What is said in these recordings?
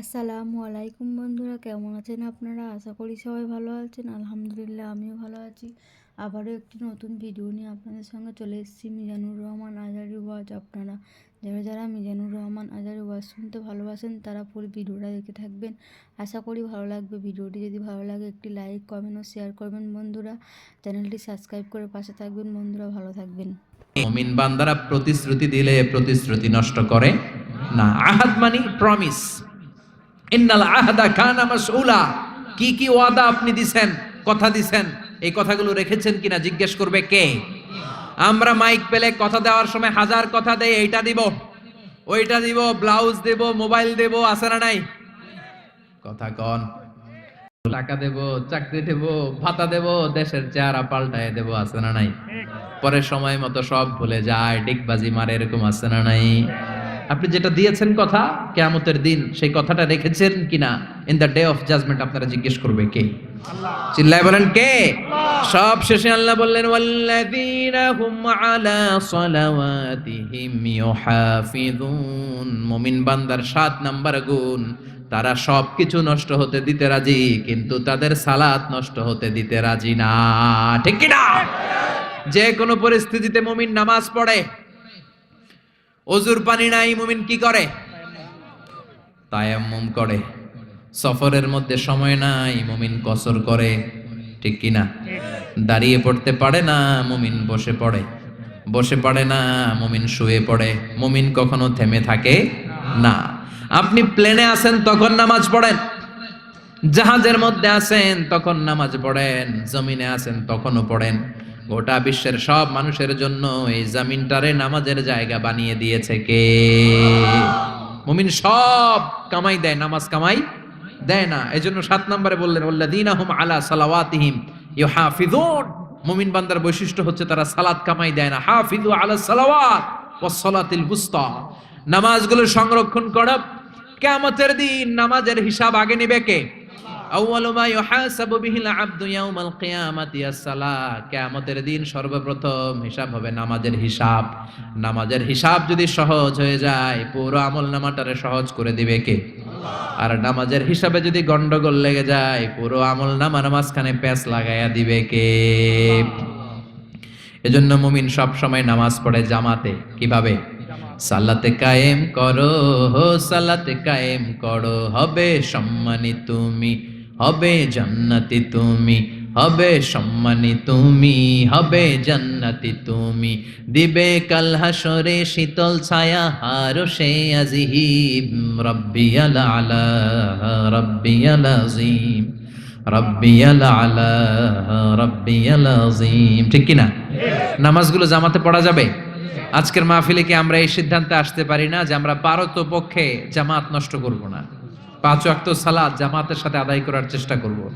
আসসালামু আলাইকুম বন্ধুরা, কেমন আছেন আপনারা? আশা করি সবাই ভালো আছেন। আলহামদুলিল্লাহ, আমিও ভালো আছি। আবারও একটি নতুন ভিডিও নিয়ে আপনাদের সঙ্গে চলে এসেছি, মিজানুর রহমান আজারি ওয়াজ। আপনারা যারা যারা মিজানুর রহমান আজারি ওয়াজ শুনতে ভালোবাসেন, তারা পুরো ভিডিওটা দেখে থাকবেন। আশা করি ভালো লাগবে। ভিডিওটি যদি ভালো লাগে, একটি লাইক কমেন্ট ও শেয়ার করবেন বন্ধুরা। চ্যানেলটি সাবস্ক্রাইব করে পাশে থাকবেন বন্ধুরা। ভালো থাকবেন। মুমিন বান্দারা প্রতিশ্রুতি দিলে প্রতিশ্রুতি নষ্ট করে না। আহাদ মানি প্রমিস ইন্নাল আহাদা কানা মাসউলা। কি কি ওয়াদা আপনি দিছেন, কথা দিছেন, এই কথাগুলো রেখেছেন কিনা জিজ্ঞেস করবে কে? আমরা মাইক পেলে কথা দেওয়ার সময় হাজার কথা দেই, এইটা দিব, ওইটা দিব, ব্লাউজ দেব, মোবাইল দেব, আছে না নাই? কথা কন। টাকা দেব, চাকরি দেব, ভাতা দেব, দেশের চেহারা পাল্টায় দেব, আছে না নাই? পরে সময় মতো সব ভুলে যায়, ডিগবাজি মারে, এরকম আছে না নাই? আপনি যেটা দিয়েছেন কথা, কেয়ামতের দিন সেই কথাটা রেখেছেন কিনা? In the day of judgement আপনারা জিজ্ঞেস করবে কে? চিল্লায় বলেন কে? সব শেষে আল্লাহ বললেন মুমিন বান্দার সাত নাম্বার গুণ, তারা সব কিছু নষ্ট হতে দিতে রাজি, কিন্তু তাদের সালাত নষ্ট হতে দিতে রাজি না। ঠিক কি না যে কোনো পরিস্থিতিতে মুমিন নামাজ পড়ে অজুর পানি নাই, মুমিন কি করে? তায়াম্মুম করে। সফরের মধ্যে সময় নাই, মুমিন কসর করে। ঠিক কি না? দাঁড়িয়ে পড়তে পারে না, মুমিন বসে পড়ে। বসে পড়ে না, মুমিন শুয়ে পড়ে। মুমিন কখনো থেমে থাকে না। আপনি প্লেনে আছেন, তখন নামাজ পড়েন। জাহাজের মধ্যে আছেন, তখন নামাজ পড়েন। জমিনে আছেন, তখনও পড়েন। গোটা বিশ্বের সব মানুষের জন্য এই জামিনটারে নামাজের জায়গা বানিয়ে দিয়েছে কে? মুমিন সব কামাই দেয়, নামাজ কামাই দেয় না। এই জন্য সাত নম্বরে বললেন ওল্লাদিনাহুম আলা সালাওয়াতিহিম ইউহাফিজুন মুমিন বান্দার বৈশিষ্ট্য হচ্ছে তারা সালাত কামাই দেয় না। হাফিজু আলা সালাওয়াত ওয়াস সালাতিল বুস্তা নামাজগুলো সংরক্ষণ করা। কিয়ামতের দিন নামাজের হিসাব আগে নেবে কে? কিয়ামতের দিন সর্বপ্রথম হিসাব হবে নামাজের হিসাব। নামাজের হিসাব যদি সহজ হয়ে যায় পুরো আমল নামাটারে সহজ করে দিবে কে? আর নামাজের হিসাবে যদি গন্ডগোল লেগে যায় পুরো আমল নামার মাঝখানে প্যাঁচ লাগাইয়া দিবে কে? এজন্য মুমিন সব সময় নামাজ পড়ে জামাতে। কীভাবে? সালাতে কায়েম করো সালাতে কায়েম করো হবে সম্মানী তুমি। হবে জান্নাতি তুমি, হবে সম্মানী তুমি, হবে জান্নাতি তুমি। দিবে কাল হাসরে শীতল ছায়া, হার সে আজিহিব রব্বিয়াল আলা, রব্বিয়াল আজিম রব্বিয়াল আলা, রব্বিয়াল আজিম ঠিক কি না নামাজগুলো জামাতে পড়া যাবে? আজকের মাহফিলে কি আমরা এই সিদ্ধান্তে আসতে পারি না যে আমরা পারত পক্ষে জামাত নষ্ট করব না? পাঁচ ওয়াক্ত সালাদ জামাতের সাথে আদায় করার চেষ্টা করব।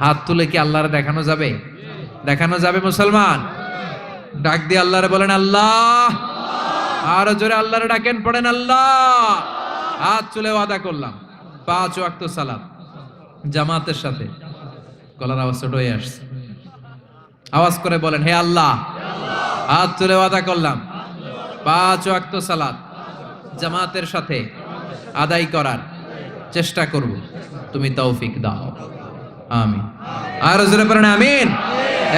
হাত তুলে কি আল্লাহরে দেখানো যাবে? দেখানো যাবে মুসলমান? ডাক দিয়ে আল্লাহরে বলেন, আল্লাহ! আর জোরে আল্লাহরে ডাকেন, পড়েন, আল্লাহ! হাত তুলে ওয়াদা করলাম। পাঁচ ওয়াক্ত সালাদ জামাতের সাথে। গলার আওয়াজ ছোট হয়ে আসছে। আওয়াজ করে বলেন, হে আল্লাহ! হাত তুলে ওয়াদা করলাম। পাঁচ ওয়াক্ত সালাদ জামাতের সাথে আদায় করার চেষ্টা করব। তুমি তৌফিক দাও। আমিন। আর জোরে পড়েন আমিন।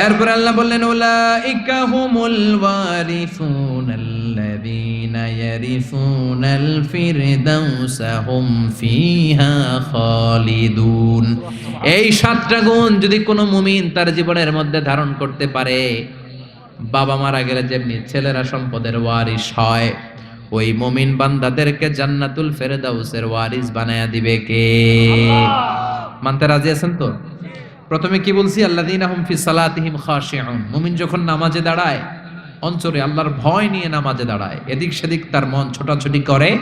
এরপর আল্লাহ বললেন, উলাইকা হুমুল ওয়ারিসুন আল্লাযীনা ইয়ারিসুনাল ফিরদাউসা হুম ফিহা খালিদুন। এই সাতটা গুণ যদি কোনো মুমিন তার জীবনের মধ্যে ধারণ করতে পারে, বাবা মারা গেলে যেমনি ছেলেরা সম্পদের ওয়ারিস হয় ওই মমিন বান্দাদেরকে জান্নাতুল ফেরদাউসের ওয়ারিস বানায়া দিবে কে? মানতে রাজি আছেন তো? প্রথমে কি বলছি? আল্লাযীনা হুম ফি সালাতিহিম খাশিউন। মুমিন যখন নামাজে দাঁড়ায় অঞ্চলে আল্লাহর ভয় নিয়ে নামাজে দাঁড়ায়। এদিক সেদিক তার মন ছোটাছুটি করে।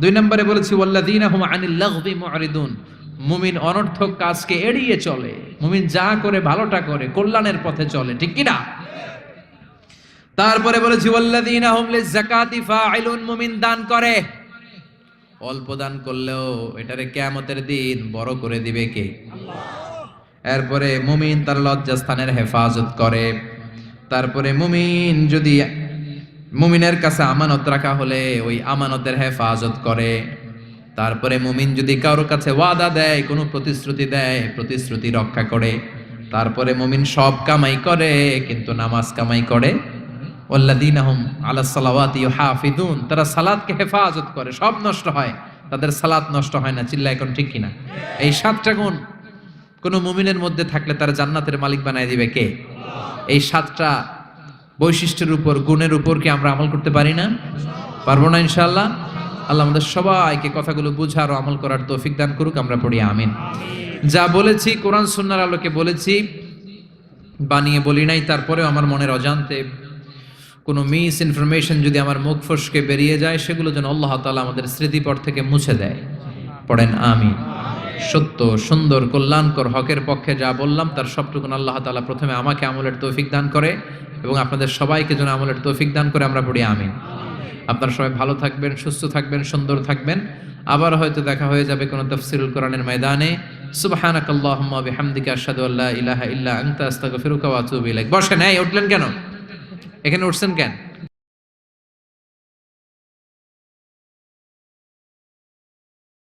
দুই নম্বরে বলেছি ওয়াল্লাযীনা হুম আনিল লাগবি মুরিদুন মুমিন অনর্থক কাজকে এড়িয়ে চলে। মুমিন যা করে ভালোটা করে কল্যাণের পথে চলে। ঠিক কি না? তারপরে বলেছি মুমিন দান করে। অল্প দান করলেও এটারে কিয়ামতের দিন বড় করে দিবে কে? এরপরে মুমিন তার লজ্জাস্থানের হেফাজত করে। তারপরে মুমিন যদি মুমিনের কাছে আমানত রাখা হলে ওই আমানতের হেফাজত করে। তারপরে মুমিন যদি কারোর কাছে ওয়াদা দেয়, কোনো প্রতিশ্রুতি দেয়, প্রতিশ্রুতি রক্ষা করে। তারপরে মুমিন সব কামাই করে, কিন্তু নামাজ কামাই করে। ওল্লাদিনাহুম আলা সালাওয়াতি হাফিদুন তারা সালাদকে হেফাজত করে, সব নষ্ট হয়। তাদের সালাত নষ্ট হয় না চিল্লা এখন ঠিক কিনা? এই সাতটা গুণ কোনো মুমিনের মধ্যে থাকলে তারা জান্নাতের মালিক বানায় দিবে কে? এই সাতটা বৈশিষ্ট্যের উপর, গুণের উপর কি আমরা আমল করতে পারি না? পারব না ইনশাআল্লাহ? আল্লাহ আমাদের সবাইকে কথাগুলো বুঝার ও আমল করার তৌফিক দান করুক, আমরা পড়ি, আমিন। যা বলেছি, কোরআন, সুন্নার আলোকে বলেছি, বানিয়ে বলি নাই, তারপরেও আমার মনের অজান্তে কোনো মিস ইনফরমেশন যদি আমার মুখ ফসকে বেরিয়ে যায়, সেগুলো যেন আল্লাহ তালা আমাদের স্মৃতিপট থেকে মুছে দেয়। পড়েন আমি সত্য, সুন্দর, কল্যাণকর হকের পক্ষে যা বললাম, তার সবটুকুন আল্লাহ তালা প্রথমে আমাকে আমলের তৌফিক দান করে এবং আপনাদের সবাইকে যেন আমলের তৌফিক দান করে আমরা পড়ি, আমিন। আপনারা সবাই ভালো থাকবেন, সুস্থ থাকবেন, সুন্দর থাকবেন। আবার হয়তো দেখা হয়ে যাবে কোনো তফসিরুল কোরআনের ময়দানে। সুবহানাক আল্লাহুম্মা বিহামদিকা আশহাদু আল্লা ইলাহা ইল্লা বসেন, এই, উঠলেন কেন? এখানে উঠছেন কেন?